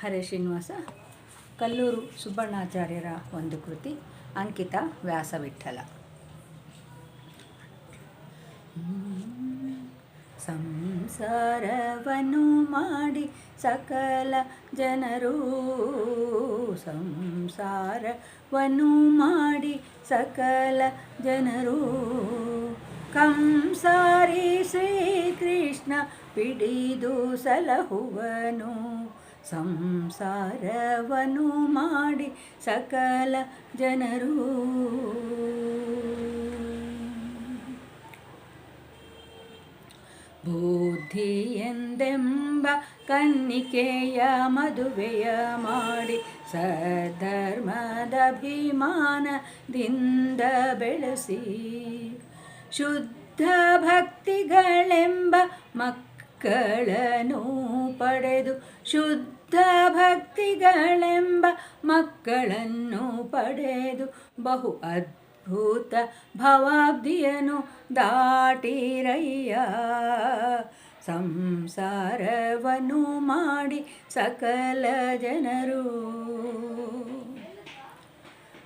ಹರೇ ಶ್ರೀನಿವಾಸ ಕಲ್ಲೂರು ಸುಬ್ಬಣ್ಣಾಚಾರ್ಯರ ಒಂದು ಕೃತಿ, ಅಂಕಿತ ವ್ಯಾಸವಿಠಲ. ಸಂಸಾರವನ್ನು ಮಾಡಿ ಸಕಲ ಜನರು ಸಂಸಾರವನ್ನು ಮಾಡಿ ಸಕಲ ಜನರು. ಕಂಸಾರಿ ಶ್ರೀಕೃಷ್ಣ ಪಿಡಿದು ಸಲಹುವನು ಸಂಸಾರವನ್ನು ಮಾಡಿ ಸಕಲ ಜನರು. ಬುದ್ಧಿ ಎಂದೆಂಬ ಕನ್ನಿಕೆಯ ಮದುವೆಯ ಮಾಡಿ ಸಧರ್ಮದಭಿಮಾನದಿಂದ ಬೆಳೆಸಿ ಶುದ್ಧ ಭಕ್ತಿಗಳೆಂಬ ಮಕ್ಕಳನ್ನು ಪಡೆದು ಶುದ್ಧ ಭಕ್ತಿಗಳೆಂಬ ಮಕ್ಕಳನ್ನು ಪಡೆದು ಬಹು ಅದ್ಭುತ ಭವಾಬ್ದಿಯನು ದಾಟಿರಯ್ಯ. ಸಂಸಾರವನ್ನು ಮಾಡಿ ಸಕಲ ಜನರು.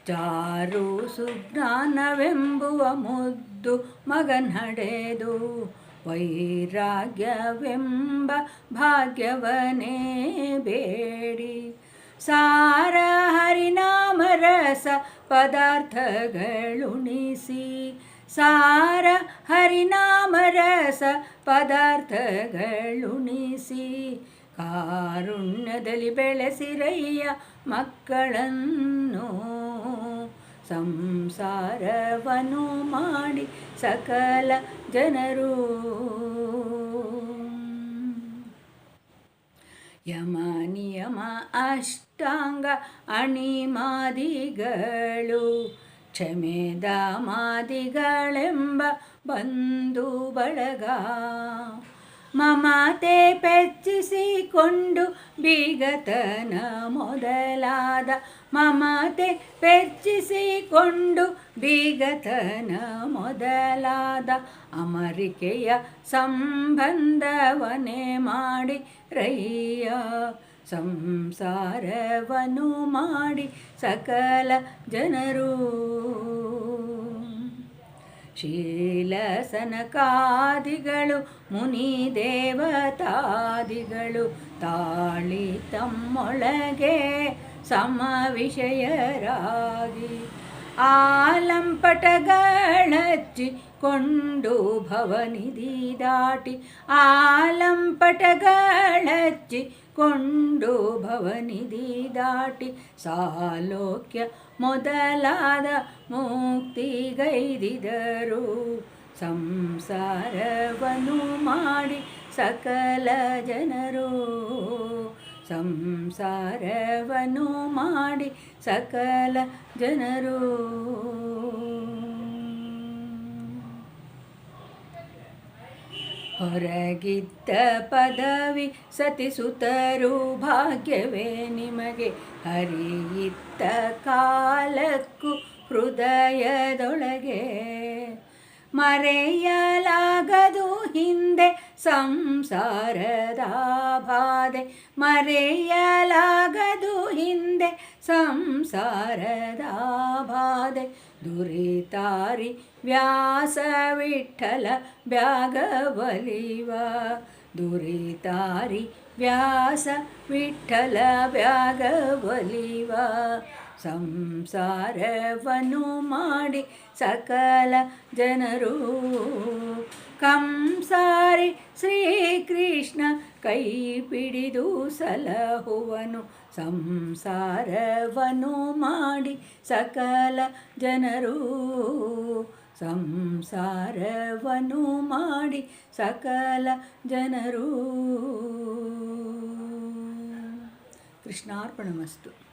ಚಾರು ಸುಜ್ಞಾನವೆಂಬುವ ಮುದ್ದು ಮಗನಡೆದು ವೈರಾಗ್ಯವೆಂಬ ಭಾಗ್ಯವನೇ ಬೇಡಿ. ಸಾರ ಹರಿನಾಮರಸ ಪದಾರ್ಥಗಳುಣಿಸಿ. ಸಾರ ಹರಿನಾಮರಸ ಪದಾರ್ಥಗಳುಣಿಸಿ. ಕಾರುಣ್ಯದಲ್ಲಿ ಬೆಳೆಸಿರಯ್ಯ ಮಕ್ಕಳನ್ನು. ಸಂಸಾರವನ್ನು ಮಾಡಿ ಸಕಲ ಜನರು. ಯಮ ನಿಯಮ ಅಷ್ಟಾಂಗ ಅಣಿಮಾದಿಗಳು ಕ್ಷಮೆದ ಮಾದಿಗಳೆಂಬ ಬಂಧು ಬಳಗ. ಮಮತೆ ಪೆಚ್ಚಿಸಿಕೊಂಡು ಬೀಗತನ ಮೊದಲಾದ ಮಮತೆ ಪೆಚ್ಚಿಸಿಕೊಂಡು ಬೀಗತನ ಮೊದಲಾದ ಅಮರಿಕೆಯ ಸಂಬಂಧವನೇ ಮಾಡಿ ರಯ್ಯ ಸಂಸಾರವನ್ನು ಮಾಡಿ ಸಕಲ ಜನರು. ಶೀಲಸನಕಾದಿಗಳು ಮುನಿ ದೇವತಾದಿಗಳು ತಾಳಿ ತಮ್ಮೊಳಗೆ ಸಮ ವಿಷಯರಾಗಿ ಆಲಂಪಟಗಳಚ್ಚಿಕೊಂಡು ಭವನಿಧಿ ದಾಟಿ ಆಲಂಪಟಗಳಚ್ಚಿಕೊಂಡು ಭವನಿಧಿ ದಾಟಿ ಸಾಲೋಕ್ಯ ಮೊದಲಾದ ಮುಕ್ತಿಗೈದಿದರು ಸಂಸಾರವನ್ನು ಮಾಡಿ ಸಕಲ ಜನರು. ಸಂಸಾರವನ್ನು ಮಾಡಿ ಸಕಲ ಜನರು. ಹೊರಗಿದ್ದ ಪದವಿ ಸತಿಸುತ್ತರು ಭಾಗ್ಯವೇ ನಿಮಗೆ. ಹರಿಯಿತ್ತ ಕಾಲಕ್ಕೂ ಹೃದಯದೊಳಗೆ ಮರೆಯಲಾಗದು ಹಿಂದೆ ಸಂಸಾರದ ಬಾಧೆ ಮರೆಯಲಾಗದು ಹಿಂದೆ ಸಂಸಾರದ ಬಾಧೆ ದುರಿತಾರಿ ವ್ಯಾಸ ವಿಠಲ ಬ್ಯಾಗವಲಿವ ದುರಿತಾರಿ ವ್ಯಾಸ ವಿಠಲ ಬ್ಯಾಗವಲಿವ ಸಂಸಾರವನ್ನು ಮಾಡಿ ಸಕಲ ಜನರು ಕಂಸಾರಿ ಶ್ರೀಕೃಷ್ಣ ಕೈ ಪಿಡಿದು ಸಲಹುವನು ಸಂಸಾರವನ್ನು ಮಾಡಿ ಸಕಲ ಜನರು. ಸಂಸಾರವನು ಮಾಡಿ ಸಕಲ ಜನರು. ಕೃಷ್ಣಾರ್ಪಣಮಸ್ತು.